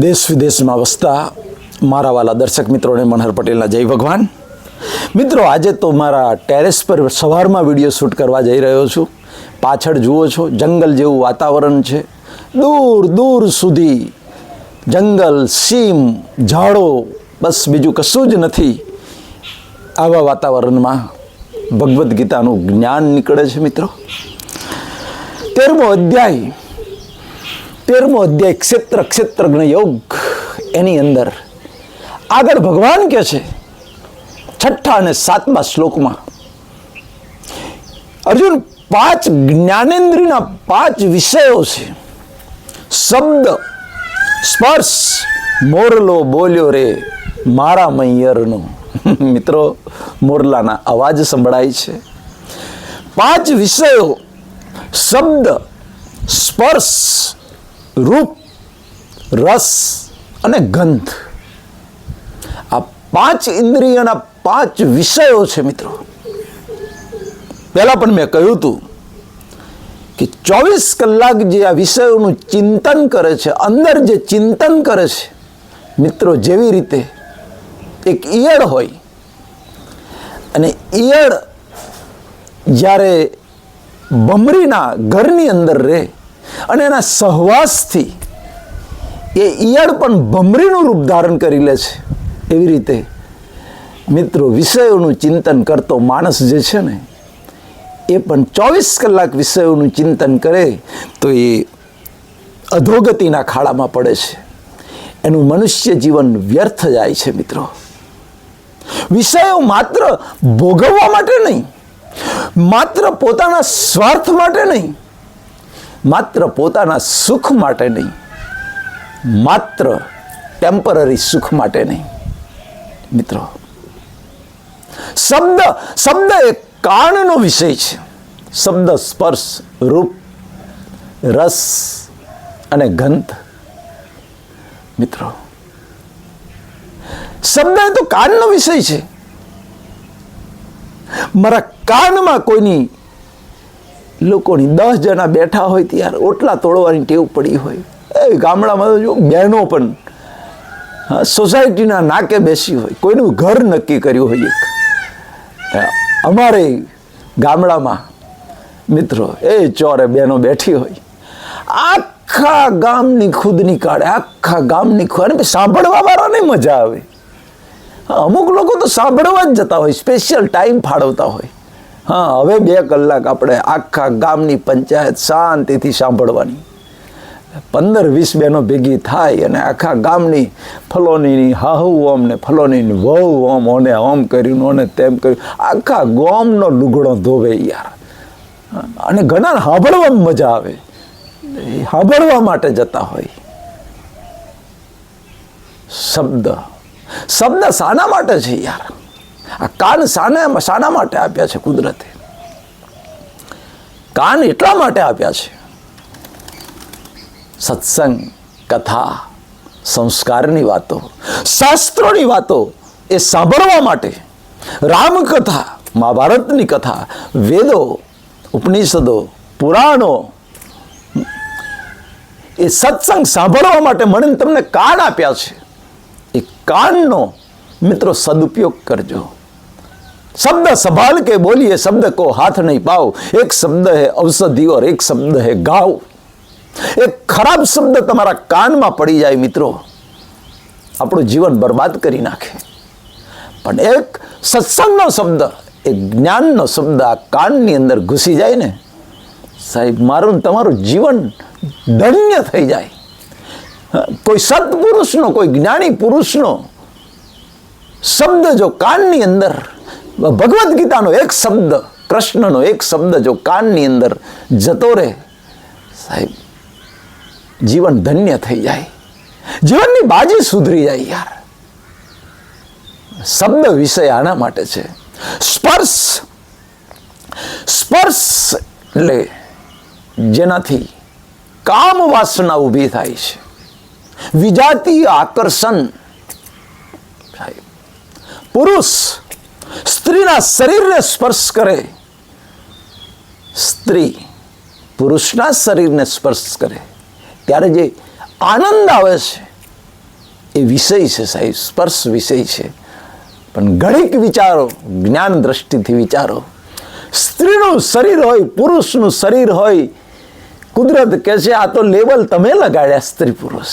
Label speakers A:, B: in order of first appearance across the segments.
A: દેશ વિદેશમાં વસતા મારા વાલા દર્શક મિત્રોને મનહર પટેલના જય ભગવાન. મિત્રો, આજે તો મારા ટેરેસ પર સવારમાં વીડિયો શૂટ કરવા જઈ રહ્યો છું. પાછળ જુઓ છો, જંગલ જેવું વાતાવરણ છે. દૂર દૂર સુધી જંગલ, સીમ, ઝાડો, બસ બીજું કશું જ નથી. આવા વાતાવરણમાં ભગવદ્ ગીતાનું જ્ઞાન નીકળે છે મિત્રો. તેરમો અધ્યાય તેરમો અધ્યાય ક્ષેત્ર, ક્ષેત્રજ્ઞ યોગ એની અંદર. આગળ ભગવાન કહે છે, છઠ્ઠા અને સાતમા શ્લોકમાં, અર્જુન, પાંચ જ્ઞાનેન્દ્રિયના પાંચ વિષયો છે. શબ્દ, સ્પર્શ, મોરલો બોલ્યો રે, મારા મૈયરનો. મિત્રો, મોરલાના અવાજ સંભળાય છે. પાંચ વિષયો, શબ્દ, સ્પર્શ રૂપ, રસ અને ગંધ. આ પાંચ ઇન્દ્રિયના પાંચ વિષયો છે મિત્રો. પહેલા પણ મેં કહ્યું હતું કે ચોવીસ કલાક જે આ વિષયોનું ચિંતન કરે છે, અંદર જે ચિંતન કરે છે, મિત્રો જેવી રીતે એક ઈયળ હોય, અને ઈયળ જ્યારે ભમરીના ઘરની અંદર રહે અને એના સહવાસથી એ ઈયળ પણ ભમરીનું રૂપ ધારણ કરી લે છે. એવી રીતે મિત્રો વિષયોનું ચિંતન કરતો માણસ જે છે ને, એ પણ ચોવીસ કલાક વિષયોનું ચિંતન કરે તો એ અધોગતિના ખાડામાં પડે છે. એનું મનુષ્ય જીવન વ્યર્થ જાય છે મિત્રો. વિષયો માત્ર ભોગવવા માટે નહીં, માત્ર પોતાના સ્વાર્થ માટે નહીં માત્ર પોતાના સુખ માટે નહીં, માત્ર ટેમ્પરરી સુખ માટે નહીં. મિત્રો, શબ્દ શબ્દ એ કારણનો વિષય છે. શબ્દ સ્પર્શ, રૂપ, રસ અને ગંધ. મિત્રો, શબ્દ એ તો કાનનો વિષય છે. મારા કાનમાં કોઈની લોકોની દસ જણા બેઠા હોય ત્યારે ઓટલા તોડવાની ટેવ પડી હોય. એ ગામડામાં જો બહેનો પણ સોસાયટીના નાકે બેસી હોય, કોઈનું ઘર નક્કી કર્યું હોય એક. અમારે ગામડામાં મિત્રો એ ચોરે બહેનો બેઠી હોય. આખા ગામની ખુદની કાઢે આખા ગામની ખુદ સાંભળવા વાળાને મજા આવે. અમુક લોકો તો સાંભળવા જ જતા હોય સ્પેશિયલ ટાઈમ ફાળવતા હોય. હા, હવે બે કલાક આપણે આખા ગામની પંચાયત શાંતિથી સાંભળવાની. પંદર વીસ બહેનો ભેગી થાય અને આખા ગામની ફલોની હાહુ ઓમ ને ફલોની વહુ ઓમ ઓને ઓમ કર્યું ઓને તેમ કર્યું. આખા ગોમનો લુગડો ધોવે યાર. અને ઘણા સાંભળવામાં મજા આવે. સાંભળવા માટે જતા હોય. શબ્દ. શબ્દ શાના માટે છે યાર. આ કાન શાના શાના માટે આપ્યા છે કુદરતે? કાન એટલા માટે આપ્યા છે? સત્સંગ, કથા, સંસ્કારની વાતો, શાસ્ત્રોની વાતો એ સાંભળવા માટે રામકથા, મહાભારતની કથા, વેદો, ઉપનિષદો, પુરાણો, એ સત્સંગ સાંભળવા માટે મને તમને કાન આપ્યા છે. એ કાનનો મિત્રો સદુપયોગ કરજો. શબ્દ સંભાલ કે બોલીએ શબ્દ કો હાથ નહીં પાવ. એક શબ્દ હે ઔષધિ और શબ્દ હે ગાવ. એક ખરાબ શબ્દ તમારા કાનમાં પડી જાય મિત્રો. આપણું જીવન બરબાદ કરી નાખે. પણ એક સત્સંગનો શબ્દ, એક જ્ઞાનનો શબ્દ આ કાનની અંદર ઘૂસી જાય ને, સાહેબ, મારું તમારું જીવન ધન્ય થઈ જાય. કોઈ સત્પુરુષનો, કોઈ જ્ઞાની પુરુષનો શબ્દ જો કાનની અંદર ભગવદ્ ગીતાનો એક શબ્દ, કૃષ્ણનો એક શબ્દ જો કાનની અંદર જતો રહે, સાહેબ, જીવન ધન્ય થઈ જાય. જીવનની બાજી સુધરી જાય યાર. શબ્દ વિષય આના માટે છે. સ્પર્શ સ્પર્શ એટલે જેનાથી કામ વાસના ઊભી થાય છે. વિજાતીય આકર્ષણ પુરુષ સ્ત્રીના શરીરને સ્પર્શ કરે. સ્ત્રી પુરુષના શરીરને સ્પર્શ કરે. ત્યારે જે આનંદ આવે છે, એ વિષય છે સાહેબ, સ્પર્શ વિષય છે. પણ ઘણીક વિચારો, જ્ઞાન દ્રષ્ટિથી વિચારો. સ્ત્રીનું શરીર હોય, પુરુષનું શરીર હોય, કુદરત કહે છે, આ તો લેવલ તમે લગાડ્યા, સ્ત્રી પુરુષ.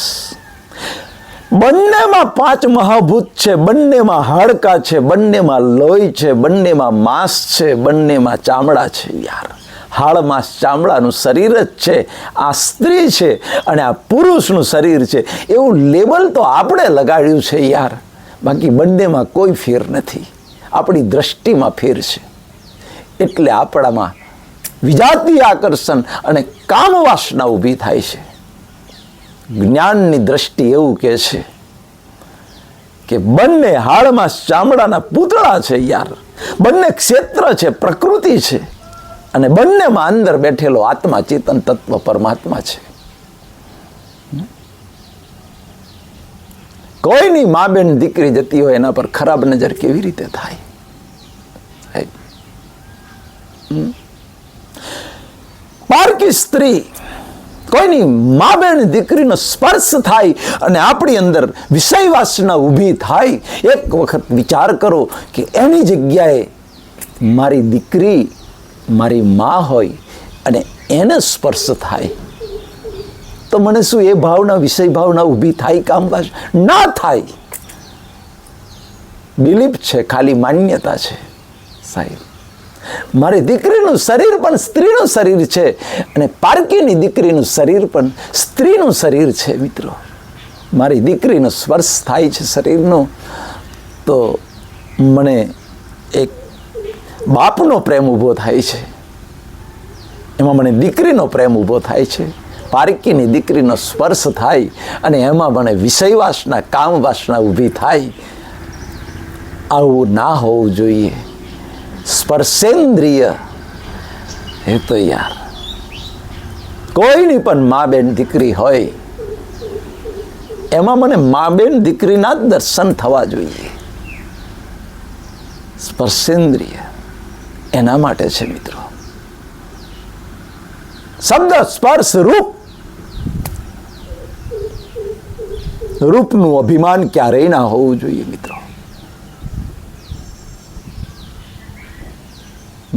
A: બંનેમાં પાંચ મહાભૂત છે, બંનેમાં હાડકા છે, બંનેમાં લોહી છે, બંનેમાં માંસ છે, બંનેમાં ચામડા છે યાર. હાડ, માંસ, ચામડાનું શરીર જ છે. આ સ્ત્રી છે અને આ પુરુષનું શરીર છે. એવું લેબલ તો આપણે લગાડ્યું છે યાર. બાકી બંનેમાં કોઈ ફેર નથી. આપણી દ્રષ્ટિમાં ફેર છે. એટલે આપણામાં વિજાતીય આકર્ષણ અને કામવાસના ઊભી થાય છે. જ્ઞાનની દ્રષ્ટિ એવું કહે છે કે બંને હાડમાં ચામડાના પૂતળા છે યાર. બંને ક્ષેત્ર છે, પ્રકૃતિ છે. અને બંનેમાં અંદર બેઠેલો આત્મા ચેતન તત્વ પરમાત્મા છે. કોઈની મા બેન દીકરી જતી હોય એના પર ખરાબ નજર કેવી રીતે થાય. પારકી સ્ત્રી કોઈની મા બેન દીકરીનો સ્પર્શ થાય અને આપણી અંદર વિષય વાસના ઊભી થાય, એક વખત વિચાર કરો કે એની જગ્યાએ મારી દીકરી, મારી મા હોય અને એને સ્પર્શ થાય. તો મને શું એ ભાવના, વિષય ભાવના ઊભી થાય કામ ના થાય? બિલીફ છે, ખાલી માન્યતા છે, સાહેબ. મારી દીકરીનું શરીર પણ સ્ત્રીનું શરીર છે અને પારકીની દીકરીનું શરીર પણ સ્ત્રીનું શરીર છે, મિત્રો. મારી દીકરીનો સ્પર્શ થાય છે શરીરનો, તો મને એક બાપનો પ્રેમ ઊભો થાય છે. એમાં મને દીકરીનો પ્રેમ ઊભો થાય છે. પારકીની દીકરીનો સ્પર્શ થાય અને એમાં મને વિષય વાસના કામ વાસના ઊભી થાય. આવું ના હોવું જોઈએ. સ્પર્શેન્દ્રિય. એ તો યાર. કોઈની પણ મા બેન દીકરી હોય. એમાં મને મા બેન દીકરીના જ દર્શન થવા જોઈએ. સ્પર્શેન્દ્રિય એના માટે છે મિત્રો. શબ્દ સ્પર્શ રૂપ. રૂપનું અભિમાન ક્યારેય ના હોવું જોઈએ મિત્રો.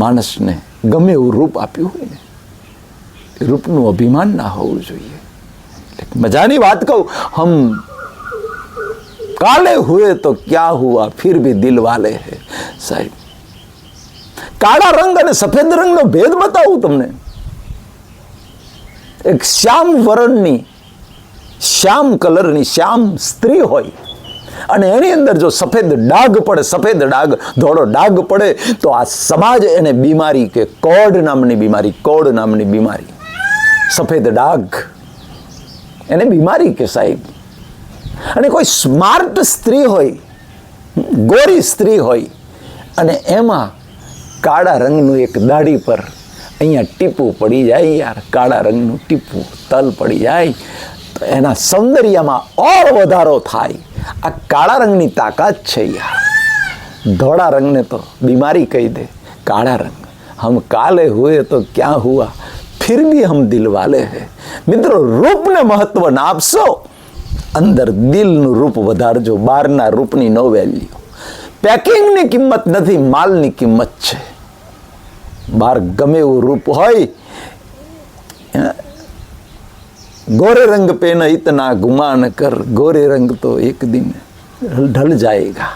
A: માણસને ગમે એવું રૂપ આપ્યું હોય ને રૂપનું અભિમાન ના હોવું જોઈએ. મજાની વાત કહું, હમ, કાલે હુએ તો ક્યાં હુઆ, ફિર ભી દિલ વાલે હે, સાહેબ. કાળા રંગ અને સફેદ રંગનો ભેદ બતાવું તમને. એક શ્યામ વરણની, શ્યામ કલરની શ્યામ સ્ત્રી હોય અને એની અંદર જો સફેદ ડાઘ પડે, સફેદ ડાઘ, ધોળો ડાઘ પડે, તો આ સમાજ એને બીમારી કે કોડ નામની બીમારી, કોડ નામની બીમારી. સફેદ ડાઘ. એને બીમારી કે સાહેબ? અને કોઈ સ્માર્ટ સ્ત્રી હોય, ગોરી સ્ત્રી હોય, અને એમાં કાળા રંગનું એક દાઢી પર અહીંયા ટીપું પડી જાય યાર, કાળા રંગનું ટીપું, તલ પડી જાય, તો એના સૌંદર્યમાં ઓર વધારો થાય. આ કાળા રંગની તાકાત છે યાર. ધોળા રંગને તો બીમારી કહી દે. કાળા રંગ. હમ કાલે હુએ તો ક્યાં હુઆ? ફિર ભી હમ દિલ વાલે હે. મિત્રો, રૂપને મહત્વ ના આપશો. અંદર દિલનું રૂપ વધારજો. બહારના રૂપની નો વેલ્યુ પેકિંગની કિંમત નથી, માલની કિંમત છે. બહાર ગમે એવું રૂપ હોય गोरे रंग पे न इतना गुमान कर गोरे रंग तो એક દિન ઢલ જાયેગા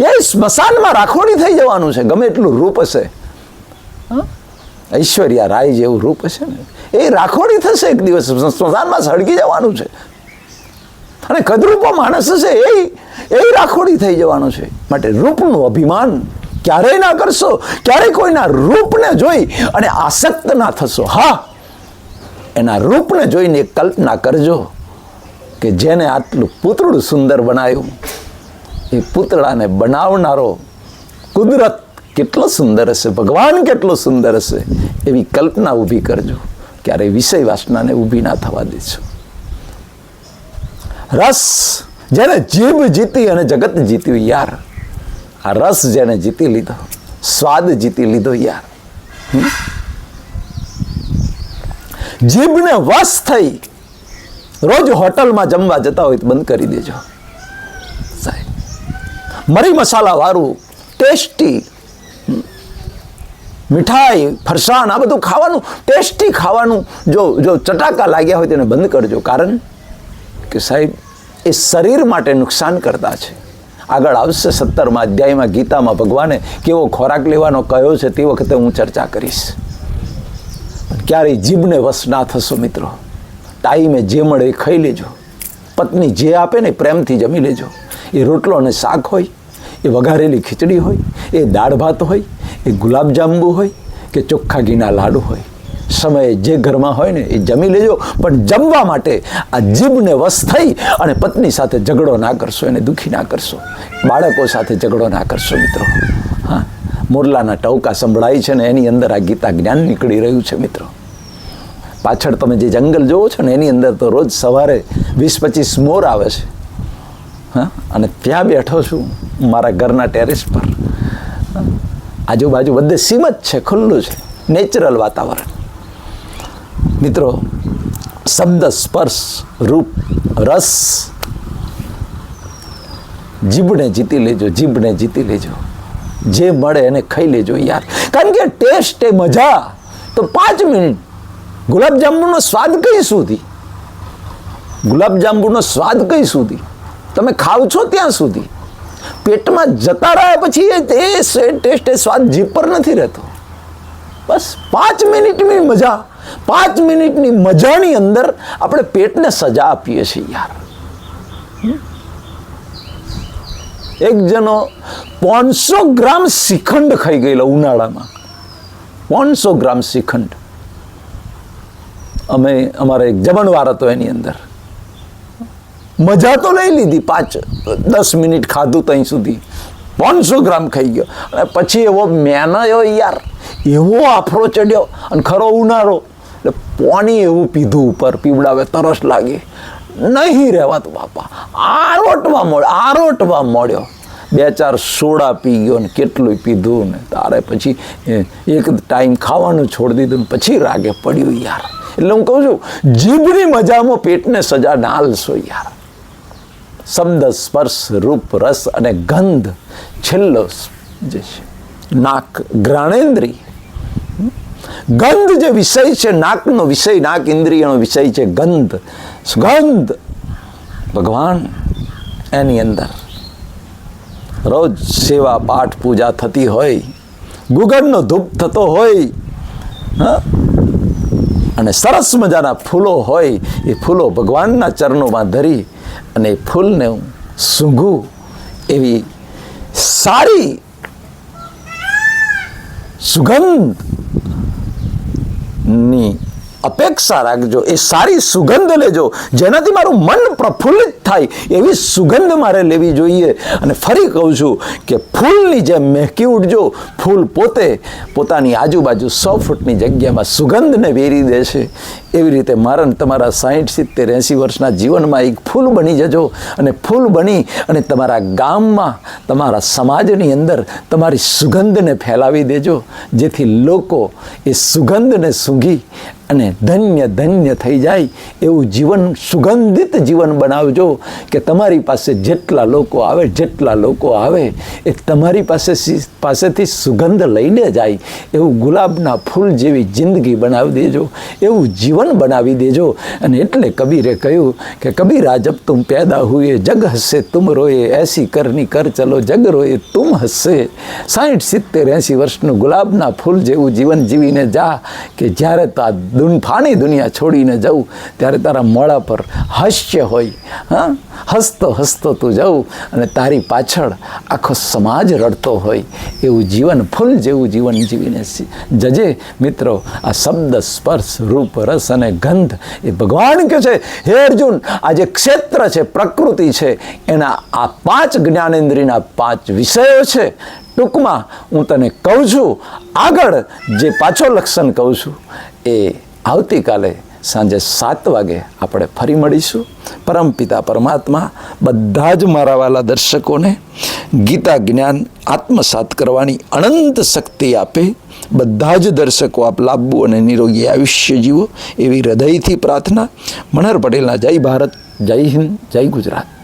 A: એ સ્મશાનમાં રાખોડી થઈ જવાનું છે ગમે એટલું રૂપ હશે હા? ઐશ્વર્યા રાય જેવું રૂપ હશે ને એ રાખોડી થશે એક દિવસ સ્મશાનમાં સળગી જવાનું છે અને કદરૂપો માણસ હશે એ એ રાખોડી થઈ જવાનું છે માટે રૂપનું અભિમાન ક્યારેય ના કરશો ક્યારેય કોઈના રૂપને જોઈ અને આસક્ત ના થશો હા એના રૂપને જોઈને કલ્પના કરજો કે જેને આટલું પૂતળું સુંદર બનાવ્યું, એ પૂતળાને બનાવનારો કુદરત કેટલો સુંદર હશે, ભગવાન કેટલો સુંદર હશે, એવી કલ્પના ઊભી કરજો. ક્યારેય વિષય વાસનાને ઊભી ના થવા દેજો. રસ જેને જીભ જીતી અને જગત જીત્યું યાર, આ રસ જેને જીતી લીધો, સ્વાદ જીતી લીધો યાર. જીભને વશ થઈ રોજ હોટલમાં જમવા જતા હોય તો બંધ કરી દેજો. સાહેબ, મરી મસાલા વાળું, ટેસ્ટી મીઠાઈ, ફરસાણ, આ બધું ખાવાનું, ટેસ્ટી ખાવાનું જો જો ચટાકા લાગ્યા હોય તેને બંધ કરજો. કારણ કે સાહેબ, એ શરીર માટે નુકસાન કરતા છે. આગળ આવશે સત્તરમાં અધ્યાયમાં ગીતામાં ભગવાને કેવો ખોરાક લેવાનો કયો છે તે વખતે હું ચર્ચા કરીશ. ક્યારેય જીભને વશ ના થશો મિત્રો. ટાઈમે જે મળે એ ખાઈ લેજો. પત્ની જે આપે ને પ્રેમથી જમી લેજો. એ રોટલો અને શાક હોય, એ વઘારેલી ખીચડી હોય, એ દાળ ભાત હોય, એ ગુલાબજાંબુ હોય કે ચોખ્ખા ઘીના લાડુ હોય. સમયે જે ઘરમાં હોય ને એ જમી લેજો, પણ જમવા માટે આ જીભને વશ થઈ અને પત્ની સાથે ઝઘડો ના કરશો, એને દુઃખી ના કરશો. બાળકો સાથે ઝઘડો ના કરશો મિત્રો. હા, મોરલાના ટવકા સંભળાય છે ને એની અંદર આ ગીતા જ્ઞાન નીકળી રહ્યું છે મિત્રો. પાછળ તમે જે જંગલ જોવો છો ને, એની અંદર તો રોજ સવારે વીસ પચીસ મોર આવે છે. હા? અને ત્યાં બેઠો છું મારા ઘરના ટેરેસ પર. આજુબાજુ બધે સીમ જ છે, ખુલ્લું છે, નેચરલ વાતાવરણ. મિત્રો, શબ્દ સ્પર્શ, રૂપ, રસ, જીભને જીતી લેજો, જીભને જીતી લેજો. જે મળે એને ખાઈ લેજો યાર. કારણ કે ટેસ્ટ એ મજા. તો પાંચ મિનિટ ગુલાબજાંબુનો સ્વાદ કઈ સુધી? ગુલાબજાંબુનો સ્વાદ કઈ સુધી? તમે ખાવ છો ત્યાં સુધી? પેટમાં જતા રહ્યા પછી એ ટેસ્ટ, એ સ્વાદ જીભ પર નથી રહેતો. બસ પાંચ મિનિટની મજા. પાંચ મિનિટની મજાની અંદર આપણે પેટને સજા આપીએ છીએ યાર. એક જણો પાંચસો ગ્રામ શ્રીખંડ ખાઈ ગયેલો ઉનાળામાં. પાંચસો ગ્રામ શ્રીખંડ. અમે અમારે એક જમણવાર હતો એની અંદર. મજા તો લઈ લીધી પાંચ, દસ મિનિટ ખાધું ત્યાં સુધી. પાંચસો ગ્રામ ખાઈ ગયો. અને પછી એવો મેનયો યાર. એવો આફરો ચડ્યો અને ખરો ઉનાળો. એટલે પાણી એવું પીધું ઉપર, પીવડાવે, તરસ લાગે. નહીં રહેવાતું બાપા. આરોટવા મળ્યો આરોટવા મળ્યો. બે ચાર સોડા પી ગયો ને કેટલું પીધું ને તારે પછી એક ટાઈમ ખાવાનું છોડી દીધું ને પછી રાગે પડ્યું યાર. એટલે હું કહું છું, જીભની મજામાં પેટને સજા ના યાર. શબ્દ, સ્પર્શ, રૂપ, રસ અને ગંધ છેલ્લો જે છે, નાક ઘ્રાણેન્દ્રી ગંધ જે વિષય છે, નાકનો વિષય, નાક ઇન્દ્રિયનો વિષય છે, ગંધ સુગંધ ભગવાન, એની અંદર રોજ સેવા પાઠ પૂજા થતી હોય ગુગળનો ધૂપ થતો હોય અને સરસ મજાના ફૂલો હોય, એ ફૂલો ભગવાનના ચરણોમાં ધરી અને એ ફૂલને સૂંઘું એવી સારી સુગંધની અપેક્ષા રાખજો, એ સારી સુગંધ લેજો. જેનાથી મારું મન પ્રફુલ્લિત થાય, એવી સુગંધ મારે લેવી જોઈએ. અને ફરી કહું છું કે ફૂલની જેમ મહેકી ઉઠજો ફૂલ પોતે પોતાની આજુબાજુ સો ફૂટની જગ્યામાં સુગંધને વેરી દે છે. એવી રીતે મારણ તમારા સાહીઠ, સિત્તેર, એંસી વર્ષના જીવનમાં એક ફૂલ બની જજો અને ફૂલ બની અને તમારા ગામમાં, તમારા સમાજની અંદર તમારી સુગંધને ફેલાવી દેજો, જેથી લોકો એ સુગંધને સૂંઘી અને ધન્ય ધન્ય થઈ જાય એવું જીવન, સુગંધિત જીવન બનાવજો કે તમારી પાસે જેટલા લોકો આવે, જેટલા લોકો આવે, એ તમારી પાસે પાસેથી સુગંધ લઈને જાય એવું ગુલાબના ફૂલ જેવી જિંદગી બનાવી દેજો, એવું જીવન બનાવી દેજો. અને એટલે કબીરે કહ્યું કે કબીરા જબ તું પેદા હુએ, જગ હસે તુમ રોએ, એસી કરની કર ચલો, જગ રોએ તુમ હસે સાઠ સિત્તેર, એંસી વર્ષનું ગુલાબના ફૂલ જેવું જીવન જીવીને જા, કે જ્યારે તો ફાની દુનિયા છોડીને જવું ત્યારે તારા મોડા પર હાસ્ય હોય. હા? હસતો હસતો તું જવું અને તારી પાછળ આખો સમાજ રડતો હોય. એવું જીવન, ફૂલ જેવું જીવન જીવીને જજે. મિત્રો, આ શબ્દ સ્પર્શ, રૂપ, રસ અને ગંધ એ ભગવાન કે છે, હે અર્જુન, આ જે ક્ષેત્ર છે, પ્રકૃતિ છે, એના આ પાંચ જ્ઞાનેન્દ્રિયના પાંચ વિષયો છે. ટૂંકમાં હું તને કહું છું, આગળ જે પાછો લક્ષણ કહું છું, એ આવતીકાલે સાંજે સાત વાગે આપણે ફરી મળીશું. પરમપિતા પરમાત્મા બધા જ મારા વાલા દર્શકોને ગીતા જ્ઞાન આત્મસાત કરવાની અનંત શક્તિ આપે. બધા જ દર્શકો આપ લાભવું અને નિરોગી આયુષ્ય જીવો એવી હૃદયથી પ્રાર્થના. મનહર પટેલના જય ભારત, જય હિન્દ, જય ગુજરાત.